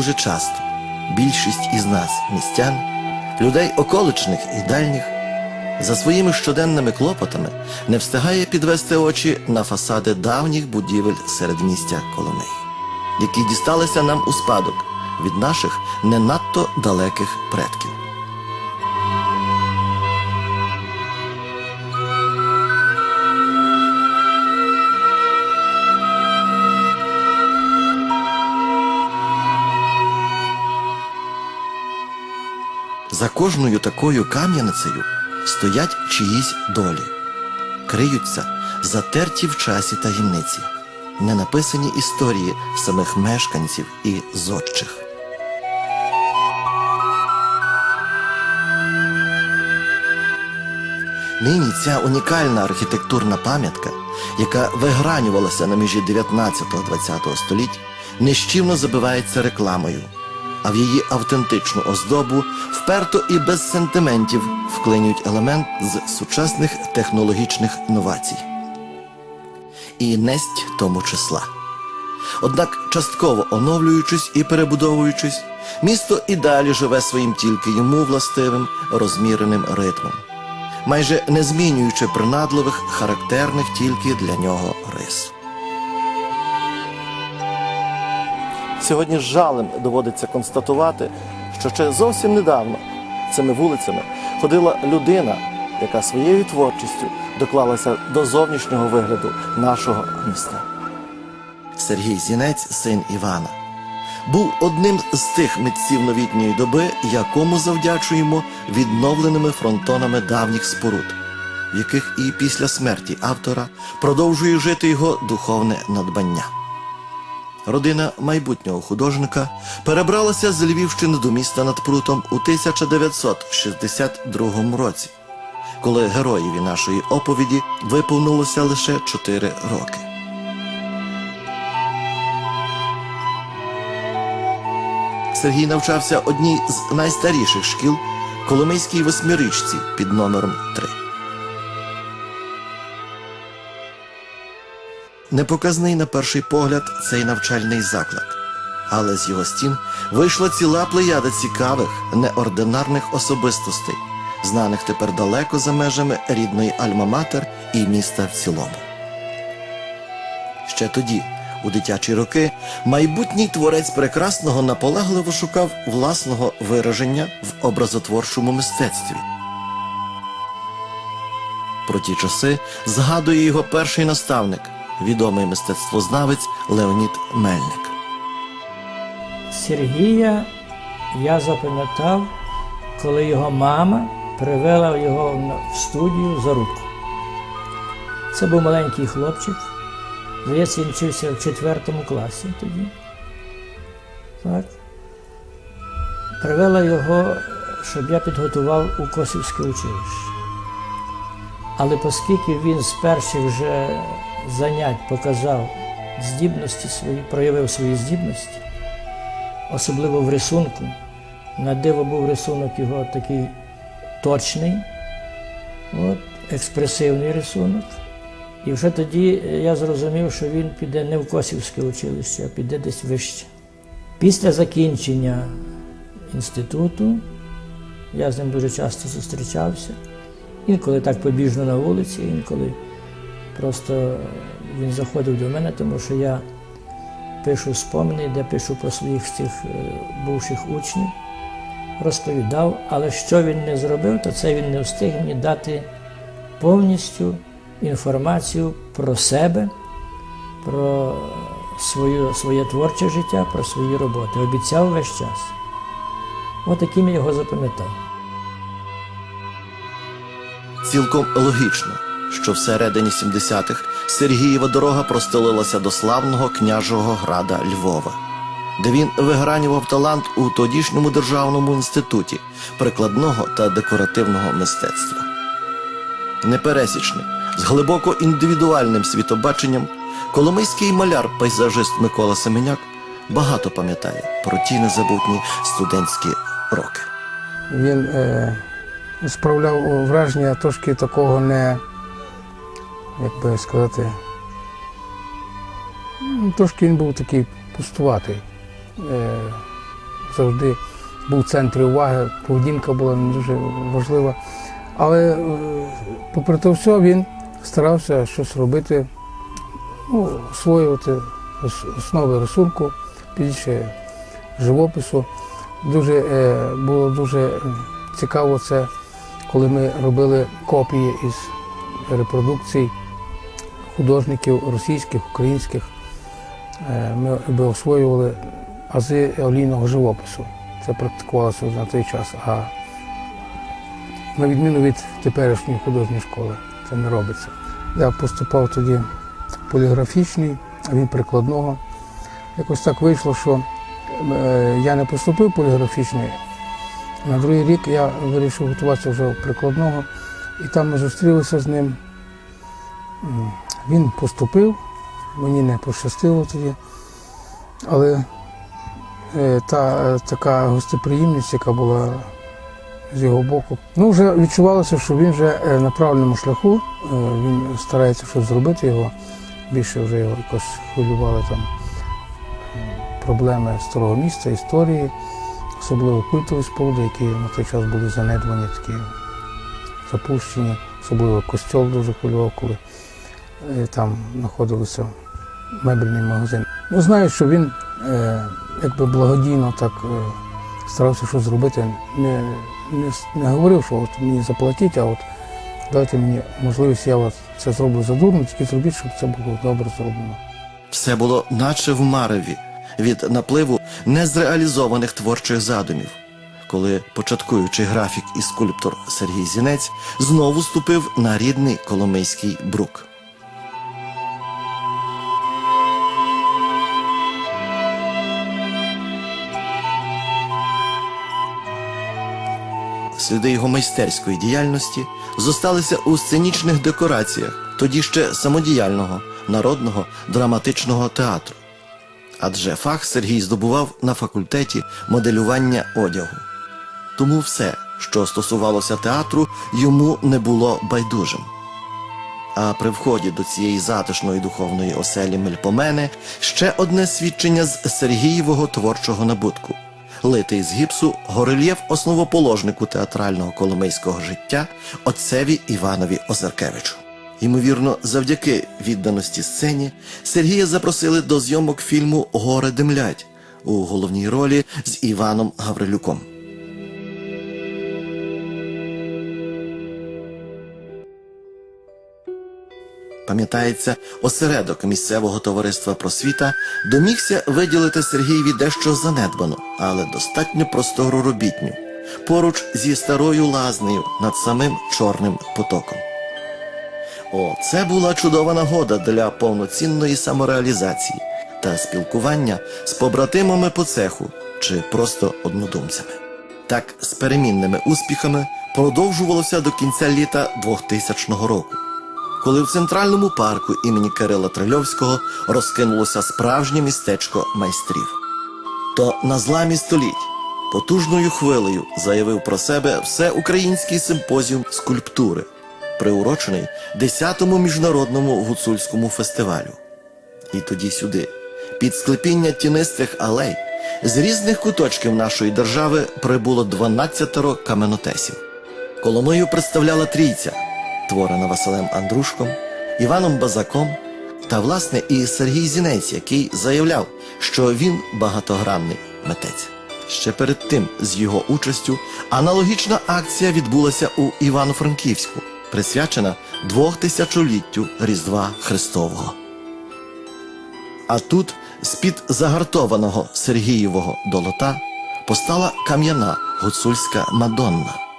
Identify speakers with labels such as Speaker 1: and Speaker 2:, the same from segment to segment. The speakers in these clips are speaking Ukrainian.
Speaker 1: дуже часто більшість із нас, містян, людей околичних і дальніх, за своїми щоденними клопотами не встигає підвести очі на фасади давніх будівель середмістя них, які дісталися нам у спадок від наших не надто далеких предків. За кожною такою кам'яницею стоять чиїсь долі, криються затерті в часі таємниці, ненаписані історії самих мешканців і зодчих. Нині ця унікальна архітектурна пам'ятка, яка вигранювалася на межі 19-20 століть, нещівно забивається рекламою, а в її автентичну оздобу вперто і без сентиментів вклинюють елемент з сучасних технологічних новацій. І несть тому числа. Однак, частково оновлюючись і перебудовуючись, місто і далі живе своїм тільки йому властивим розміреним ритмом, майже не змінюючи принадливих, характерних тільки для нього рис. Сьогодні з жалем доводиться констатувати, що ще зовсім недавно цими вулицями ходила людина, яка своєю творчістю доклалася до зовнішнього вигляду нашого міста. Сергій Зінець, син Івана, був одним з тих митців новітньої доби, якому завдячуємо відновленими фронтонами давніх споруд, в яких і після смерті автора продовжує жити його духовне надбання. Родина майбутнього художника перебралася з Львівщини до міста над Прутом у 1962 році, коли героєві нашої оповіді виповнилося лише 4 роки. Сергій навчався одній з найстаріших шкіл Коломийській восьмирічці під номером 3. Непоказний на перший погляд цей навчальний заклад, але з його стін вийшла ціла плеяда цікавих, неординарних особистостей, знаних тепер далеко за межами рідної Альма-Матер і міста в цілому. Ще тоді, у дитячі роки, майбутній творець прекрасного наполегливо шукав власного вираження в образотворчому мистецтві. Про ті часи згадує його перший наставник, відомий мистецтвознавець Леонід Мельник.
Speaker 2: Сергія я запам'ятав, коли його мама привела його в студію за руку. Це був маленький хлопчик. Здається, він вчився в четвертому класі тоді. Так. Привела його, щоб я підготував у Косівське училище. Але оскільки він з перших вже занять показав здібності свої, проявив свої здібності, особливо в рисунку. На диво був рисунок його такий точний, от, експресивний рисунок. І вже тоді я зрозумів, що він піде не в Косівське училище, а піде десь вище. Після закінчення інституту я з ним дуже часто зустрічався. Інколи так побіжно на вулиці, інколи просто він заходив до мене, тому що я пишу спомини, де пишу про своїх цих е, бувших учнів, розповідав, але що він не зробив, то це він не встиг мені дати повністю інформацію про себе, про свою, своє творче життя, про свої роботи. Обіцяв весь час. Отаким я його запам'ятав.
Speaker 1: Цілком логічно, що всередині 70-х Сергієва дорога простелилася до славного княжого града Львова, де він вигранював талант у тодішньому державному інституті прикладного та декоративного мистецтва. Непересічний, з глибоко індивідуальним світобаченням, коломийський маляр-пейзажист Микола Семеняк багато пам'ятає про ті незабутні студентські роки.
Speaker 3: Він е, справляв враження трошки такого не, як би сказати, трошки він був такий пустуватий. Е, завжди був в центрі уваги, поведінка була не дуже важлива. Але е, попри те все, він старався щось робити, ну, освоювати основи рисунку, більше живопису. Дуже, е, було дуже цікаво це, коли ми робили копії із репродукцій художників російських, українських. Е, Ми освоювали ази олійного живопису. Це практикувалося на той час. А на відміну від теперішньої художньої школи, це не робиться. Я поступав тоді в поліграфічний, а він прикладного. Якось так вийшло, що е, я не поступив поліграфічний. На другий рік я вирішив готуватися вже в прикладного, і там ми зустрілися з ним. Він поступив, мені не пощастило тоді. Але е, та е, така гостеприємність, яка була з його боку, ну вже відчувалося, що він вже е, на правильному шляху, він старається щось зробити його. Більше вже його якось хвилювали там проблеми старого міста, історії, особливо культові споруди, які на той час були занедбані, такі запущені, особливо костьол дуже хвилював, коли там знаходилися мебельний магазин. Ну, знаю, що він е, якби благодійно так е, старався щось зробити. Не, не, не говорив, що от мені заплатіть, а от дайте мені можливість, я от це зроблю задурно, тільки зробіть, щоб це було добре зроблено.
Speaker 1: Все було наче в мареві від напливу незреалізованих творчих задумів, коли початкуючий графік і скульптор Сергій Зінець знову ступив на рідний Коломийський брук. Сліди його майстерської діяльності зосталися у сценічних декораціях, тоді ще самодіяльного народного драматичного театру. Адже фах Сергій здобував на факультеті моделювання одягу. Тому все, що стосувалося театру, йому не було байдужим. А при вході до цієї затишної духовної оселі Мельпомени ще одне свідчення з Сергієвого творчого набутку. Литий з гіпсу горельєф основоположнику театрального коломийського життя отцеві Іванові Озеркевичу. Ймовірно, завдяки відданості сцені Сергія запросили до зйомок фільму Горе димлять у головній ролі з Іваном Гаврилюком. Пам'ятається, осередок місцевого товариства просвіта домігся виділити Сергієві дещо занедбану, але достатньо простору робітню, поруч зі старою лазнею над самим Чорним потоком. О, це була чудова нагода для повноцінної самореалізації та спілкування з побратимами по цеху чи просто однодумцями. Так, з перемінними успіхами продовжувалося до кінця літа 2000 року, коли в центральному парку імені Кирила Трильовського розкинулося справжнє містечко майстрів. То на зламі століть потужною хвилею заявив про себе всеукраїнський симпозіум скульптури, приурочений 10-му міжнародному гуцульському фестивалю. І тоді сюди, під склепіння тінистих алей, з різних куточків нашої держави прибуло 12 каменотесів. Коломию представляла трійця, творена Василем Андрушком, Іваном Базаком та, власне, і Сергій Зінець, який заявляв, що він багатогранний митець. Ще перед тим, з його участю, аналогічна акція відбулася у Івано-Франківську, присвячена двохтисячоліттю Різдва Христового. А тут, з-під загартованого Сергієвого долота, постала кам'яна гуцульська Мадонна.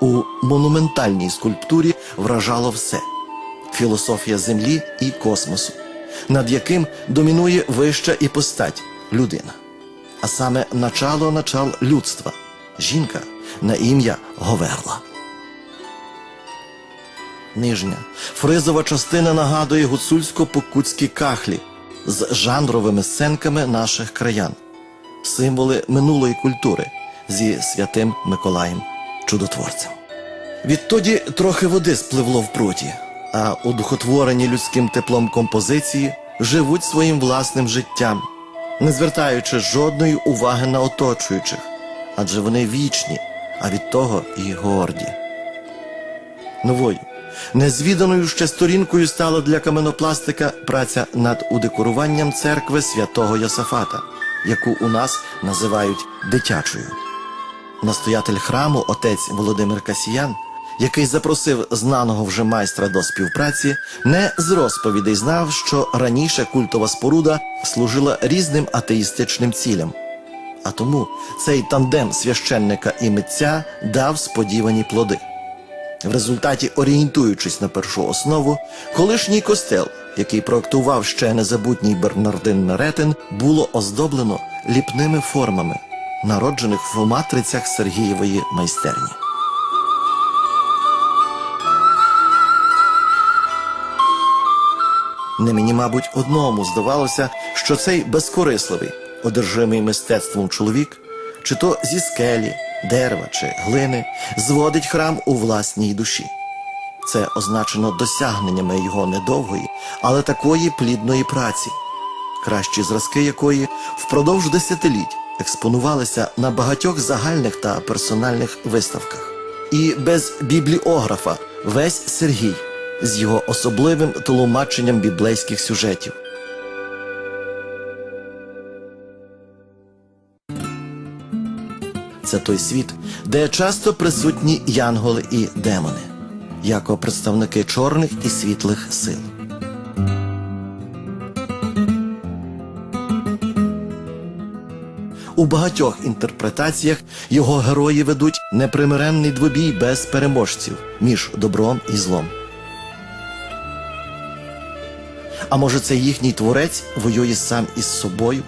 Speaker 1: У монументальній скульптурі вражало все філософія землі і космосу, над яким домінує вища іпостать людина, а саме начало начал людства жінка на ім'я Говерла. Нижня фризова частина нагадує гуцульсько-покутські кахлі з жанровими сценками наших краян, символи минулої культури зі святим Миколаєм Чудотворцем. Відтоді трохи води спливло в пруті, а удухотворені людським теплом композиції живуть своїм власним життям, не звертаючи жодної уваги на оточуючих, адже вони вічні, а від того і горді. Новою, незвіданою ще сторінкою стала для каменопластика праця над удекоруванням церкви святого Йосафата, яку у нас називають дитячою. Настоятель храму, отець Володимир Касіян, який запросив знаного вже майстра до співпраці, не з розповідей знав, що раніше культова споруда служила різним атеїстичним цілям. А тому цей тандем священника і митця дав сподівані плоди. В результаті, орієнтуючись на першу основу, колишній костел, який проектував ще незабутній Бернардин Меретин, було оздоблено ліпними формами, народжених в матрицях Сергієвої майстерні. Не мені, мабуть, одному здавалося, що цей безкорисливий, одержимий мистецтвом чоловік, чи то зі скелі, дерева чи глини, зводить храм у власній душі. Це означено досягненнями його недовгої, але такої плідної праці, кращі зразки якої впродовж десятиліть експонувалися на багатьох загальних та персональних виставках. І без бібліографа весь Сергій з його особливим тлумаченням біблейських сюжетів. Це той світ, де часто присутні янголи і демони, як представники чорних і світлих сил. У багатьох інтерпретаціях його герої ведуть непримиренний двобій без переможців між добром і злом. А може, це їхній творець воює сам із собою?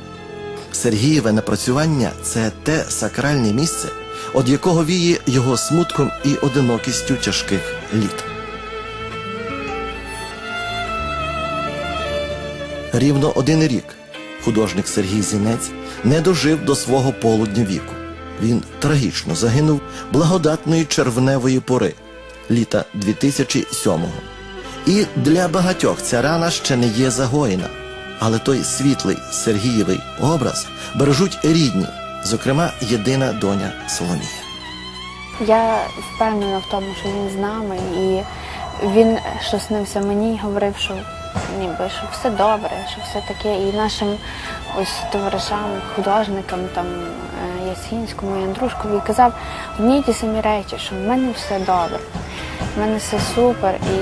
Speaker 1: Сергієве напрацювання це те сакральне місце, від якого віє його смутком і одинокістю тяжких літ. Рівно один рік художник Сергій Зінець не дожив до свого полудня віку. Він трагічно загинув благодатної червневої пори літа 2007-го. І для багатьох ця рана ще не є загоєна. Але той світлий Сергієвий образ бережуть рідні, зокрема єдина доня Соломія.
Speaker 4: Я впевнена в тому, що він з нами, і він, що мені, говорив, що ніби що все добре, що все таке. І нашим ось товаришам, художникам, там е, Ясінському і Андрушкові казав одні ті самі речі, що в мене все добре, в мене все супер. І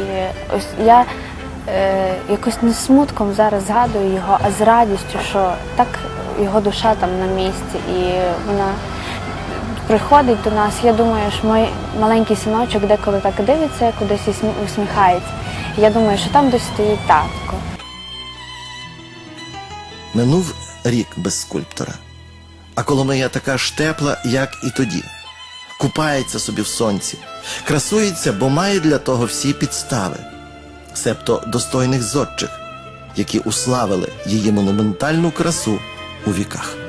Speaker 4: ось я е, якось не смутком зараз згадую його, а з радістю, що так його душа там на місці, і вона приходить до нас. Я думаю, що мій маленький синочок деколи так дивиться, кудись і усміхається. Я думаю, що там десь стоїть татко.
Speaker 1: Минув рік без скульптора. А Коломия така ж тепла, як і тоді. Купається собі в сонці, красується, бо має для того всі підстави, себто достойних зодчих, які уславили її монументальну красу у віках.